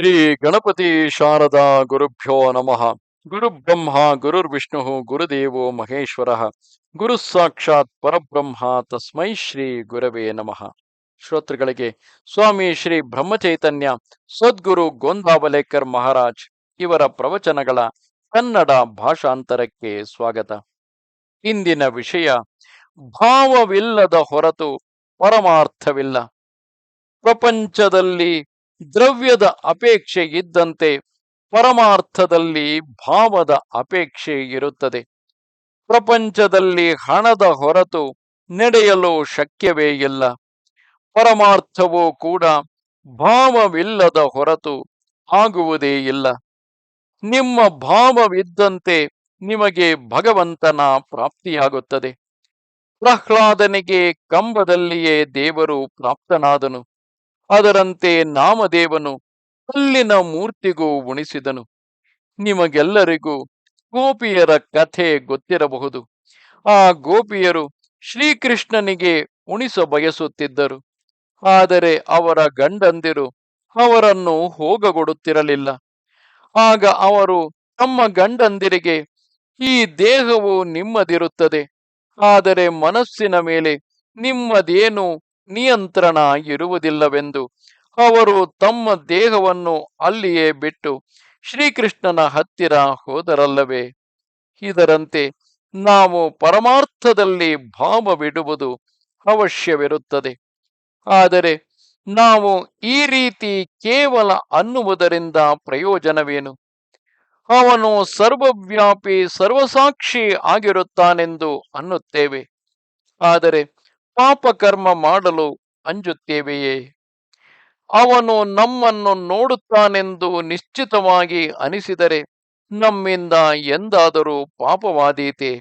ಶ್ರೀ ಗಣಪತಿ ಶಾರದಾ ಗುರುಭ್ಯೋ ನಮಃ. ಗುರು ಬ್ರಹ್ಮ ಗುರುರ್ವಿಷ್ಣು ಗುರುದೇವೋ ಮಹೇಶ್ವರ, ಗುರು ಸಾಕ್ಷಾತ್ ಪರಬ್ರಹ್ಮ, ತಸ್ಮೈ ಶ್ರೀ ಗುರವೇ ನಮಃ. ಶ್ರೋತೃಗಳಿಗೆ, ಸ್ವಾಮಿ ಶ್ರೀ ಬ್ರಹ್ಮಚೈತನ್ಯ, ಸದ್ಗುರು ಗೋಂದಾವಲೇಕರ್ ಮಹಾರಾಜ್ ಇವರ ಪ್ರವಚನಗಳ ಕನ್ನಡ ಭಾಷಾಂತರಕ್ಕೆ ಸ್ವಾಗತ. ಇಂದಿನ ವಿಷಯ, ಭಾವವಿಲ್ಲದ ಹೊರತು ಪರಮಾರ್ಥವಿಲ್ಲ. ಪ್ರಪಂಚದಲ್ಲಿ ದ್ರವ್ಯದ ಅಪೇಕ್ಷೆ ಇದ್ದಂತೆ ಪರಮಾರ್ಥದಲ್ಲಿ ಭಾವದ ಅಪೇಕ್ಷೆ ಇರುತ್ತದೆ ಪ್ರಪಂಚದಲ್ಲಿ ಹಣದ ಹೊರತು ನಡೆಯಲು ಶಕ್ಯವೇ ಇಲ್ಲ. ಪರಮಾರ್ಥವೂ ಕೂಡ ಭಾವವಿಲ್ಲದ ಹೊರತು ಆಗುವುದೇ ಇಲ್ಲ. ನಿಮ್ಮ ಭಾವವಿದ್ದಂತೆ ನಿಮಗೆ ಭಗವಂತನ ಪ್ರಾಪ್ತಿಯಾಗುತ್ತದೆ. ಪ್ರಹ್ಲಾದನಿಗೆ ಕಂಬದಲ್ಲಿಯೇ ದೇವರು ಪ್ರಾಪ್ತನಾದನು. ಅದರಂತೆ ನಾಮದೇವನು ಕಲ್ಲಿನ ಮೂರ್ತಿಗೂ ಉಣಿಸಿದನು. ನಿಮಗೆಲ್ಲರಿಗೂ ಗೋಪಿಯರ ಕಥೆ ಗೊತ್ತಿರಬಹುದು. ಆ ಗೋಪಿಯರು ಶ್ರೀಕೃಷ್ಣನಿಗೆ ಉಣಿಸ ಬಯಸುತ್ತಿದ್ದರು. ಆದರೆ ಅವರ ಗಂಡಂದಿರು ಅವರನ್ನು ಹೋಗಗೊಡುತ್ತಿರಲಿಲ್ಲ. ಆಗ ಅವರು ತಮ್ಮ ಗಂಡಂದಿರಿಗೆ, ಈ ದೇಹವು ನಿಮ್ಮದಿರುತ್ತದೆ, ಆದರೆ ಮನಸ್ಸಿನ ಮೇಲೆ ನಿಮ್ಮದೇನು ನಿಯಂತ್ರಣ ಇರುವುದಿಲ್ಲವೆಂದು ಅವರು ತಮ್ಮ ದೇಹವನ್ನು ಅಲ್ಲಿಯೇ ಬಿಟ್ಟು ಶ್ರೀಕೃಷ್ಣನ ಹತ್ತಿರ ಹೋದರಲ್ಲವೇ? ಇದರಂತೆ ನಾವು ಪರಮಾರ್ಥದಲ್ಲಿ ಭಾವವಿಡುವುದು ಅವಶ್ಯವಿರುತ್ತದೆ. ಆದರೆ ನಾವು ಈ ರೀತಿ ಕೇವಲ ಅನ್ನುವುದರಿಂದ ಪ್ರಯೋಜನವೇನು? ಅವನು ಸರ್ವವ್ಯಾಪಿ ಸರ್ವಸಾಕ್ಷಿ ಆಗಿರುತ್ತಾನೆಂದು ಅನ್ನುತ್ತೇವೆ. ಆದರೆ ಪಾಪಕರ್ಮ ಮಾಡಲು ಅಂಜುತ್ತೇವೆಯೇ? ಅವನು ನಮ್ಮನ್ನು ನೋಡುತ್ತಾನೆಂದು ನಿಶ್ಚಿತವಾಗಿ ಅನಿಸಿದರೆ ನಮ್ಮಿಂದ ಎಂದಾದರೂ ಪಾಪವಾದೀತೆ.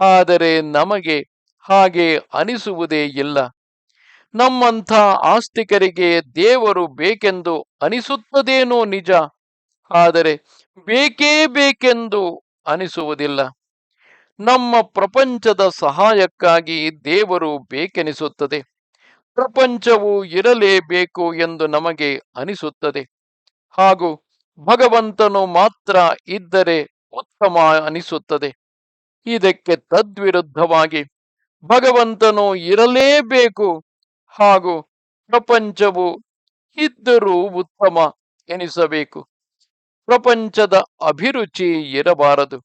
ಆದರೆ ನಮಗೆ ಹಾಗೆ ಅನಿಸುವುದೇ ಇಲ್ಲ. ನಮ್ಮಂಥ ಆಸ್ತಿಕರಿಗೆ ದೇವರು ಬೇಕೆಂದು ಅನಿಸುತ್ತದೇನೋ ನಿಜ, ಆದರೆ ಬೇಕೇ ಬೇಕೆಂದು ಅನಿಸುವುದಿಲ್ಲ. ನಮ್ಮ ಪ್ರಪಂಚದ ಸಹಾಯಕ್ಕಾಗಿ ದೇವರು ಬೇಕೆನಿಸುತ್ತದೆ. ಪ್ರಪಂಚವು ಇರಲೇಬೇಕು ಎಂದು ನಮಗೆ ಅನಿಸುತ್ತದೆ. ಹಾಗೂ ಭಗವಂತನು ಮಾತ್ರ ಇದ್ದರೆ ಉತ್ತಮ ಅನಿಸುತ್ತದೆ. ಇದಕ್ಕೆ ತದ್ವಿರುದ್ಧವಾಗಿ ಭಗವಂತನು ಇರಲೇಬೇಕು ಹಾಗೂ ಪ್ರಪಂಚವು ಇದ್ದರೂ ಉತ್ತಮ ಎನಿಸಬೇಕು. ಪ್ರಪಂಚದ ಅಭಿರುಚಿ ಇರಬಾರದು.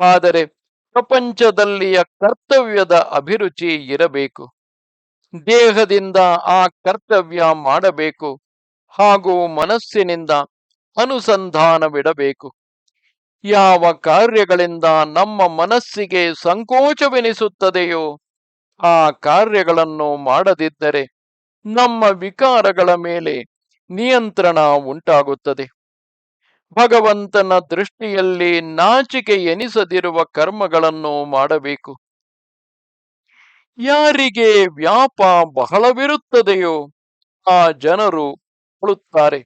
ಆದರೆ ಪ್ರಪಂಚದಲ್ಲಿಯ ಕರ್ತವ್ಯದ ಅಭಿರುಚಿ ಇರಬೇಕು. ದೇಹದಿಂದ ಆ ಕರ್ತವ್ಯ ಮಾಡಬೇಕು. ಹಾಗೂ ಮನಸ್ಸಿನಿಂದ ಅನುಸಂಧಾನವಿಡಬೇಕು ಯಾವ ಕಾರ್ಯಗಳಿಂದ ನಮ್ಮ ಮನಸ್ಸಿಗೆ ಸಂಕೋಚವೆನಿಸುತ್ತದೆಯೋ ಆ ಕಾರ್ಯಗಳನ್ನು ಮಾಡದಿದ್ದರೆ ನಮ್ಮ ವಿಕಾರಗಳ ಮೇಲೆ ನಿಯಂತ್ರಣ ಉಂಟಾಗುತ್ತದೆ. ಭಗವಂತನ ದೃಷ್ಟಿಯಲ್ಲಿ ನಾಚಿಕೆ ಎನಿಸದಿರುವ ಕರ್ಮಗಳನ್ನು ಮಾಡಬೇಕು. ಯಾರಿಗೆ ವ್ಯಾಪ ಬಹಳವಿರುತ್ತದೆಯೋ ಆ ಜನರು ಅಳುತ್ತಾರೆ.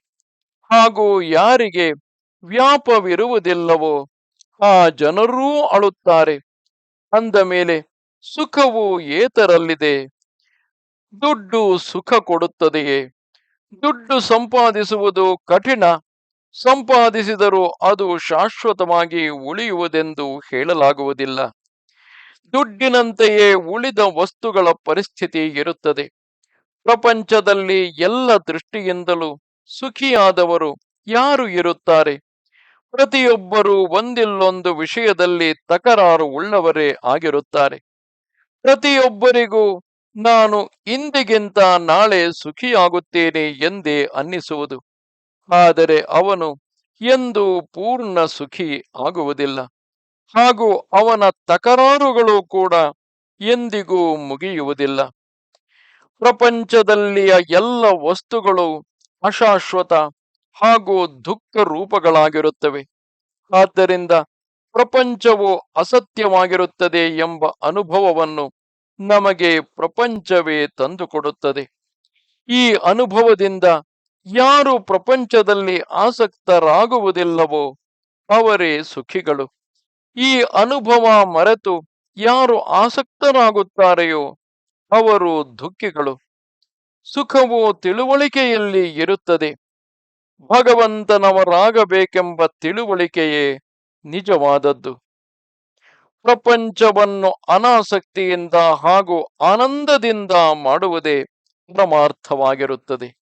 ಹಾಗೂ ಯಾರಿಗೆ ವ್ಯಾಪವಿರುವುದಿಲ್ಲವೋ ಆ ಜನರೂ ಅಳುತ್ತಾರೆ. ಅಂದ ಮೇಲೆ ಸುಖವು ಏತರಲ್ಲಿದೆ? ದುಡ್ಡು ಸುಖ ಕೊಡುತ್ತದೆಯೇ? ದುಡ್ಡು ಸಂಪಾದಿಸುವುದು ಕಠಿಣ. ಸಂಪಾದಿಸಿದರೂ ಅದು ಶಾಶ್ವತವಾಗಿ ಉಳಿಯುವುದೆಂದು ಹೇಳಲಾಗುವುದಿಲ್ಲ. ದುಡ್ಡಿನಂತೆಯೇ ಉಳಿದ ವಸ್ತುಗಳ ಪರಿಸ್ಥಿತಿ ಇರುತ್ತದೆ. ಪ್ರಪಂಚದಲ್ಲಿ ಎಲ್ಲ ದೃಷ್ಟಿಯಿಂದಲೂ ಸುಖಿಯಾದವರು ಯಾರು ಇರುತ್ತಾರೆ? ಪ್ರತಿಯೊಬ್ಬರೂ ಒಂದಿಲ್ಲೊಂದು ವಿಷಯದಲ್ಲಿ ತಕರಾರು ಉಳ್ಳವರೇ ಆಗಿರುತ್ತಾರೆ. ಪ್ರತಿಯೊಬ್ಬರಿಗೂ ನಾನು ಇಂದಿಗಿಂತ ನಾಳೆ ಸುಖಿಯಾಗುತ್ತೇನೆ ಎಂದೇ ಅನ್ನಿಸುವುದು. ಆದರೆ ಅವನು ಎಂದು ಪೂರ್ಣ ಸುಖಿ ಆಗುವುದಿಲ್ಲ. ಹಾಗೂ ಅವನ ತಕರಾರುಗಳು ಕೂಡ ಎಂದಿಗೂ ಮುಗಿಯುವುದಿಲ್ಲ. ಪ್ರಪಂಚದಲ್ಲಿಯ ಎಲ್ಲ ವಸ್ತುಗಳು ಅಶಾಶ್ವತ ಹಾಗೂ ದುಃಖ ರೂಪಗಳಾಗಿರುತ್ತವೆ ಆದ್ದರಿಂದ ಪ್ರಪಂಚವು ಅಸತ್ಯವಾಗಿರುತ್ತದೆ ಎಂಬ ಅನುಭವವನ್ನು ನಮಗೆ ಪ್ರಪಂಚವೇ ತಂದುಕೊಡುತ್ತದೆ. ಈ ಅನುಭವದಿಂದ ಯಾರು ಪ್ರಪಂಚದಲ್ಲಿ ಆಸಕ್ತರಾಗುವುದಿಲ್ಲವೋ ಅವರೇ ಸುಖಿಗಳು. ಈ ಅನುಭವ ಮರೆತು ಯಾರು ಆಸಕ್ತರಾಗುತ್ತಾರೆಯೋ ಅವರು ದುಃಖಿಗಳು. ಸುಖವು ತಿಳುವಳಿಕೆಯಲ್ಲಿ ಇರುತ್ತದೆ. ಭಗವಂತನವರಾಗಬೇಕೆಂಬ ತಿಳುವಳಿಕೆಯೇ ನಿಜವಾದದ್ದು. ಪ್ರಪಂಚವನ್ನು ಅನಾಸಕ್ತಿಯಿಂದ ಹಾಗೂ ಆನಂದದಿಂದ ಮಾಡುವುದೇ ಪರಮಾರ್ಥವಾಗಿರುತ್ತದೆ.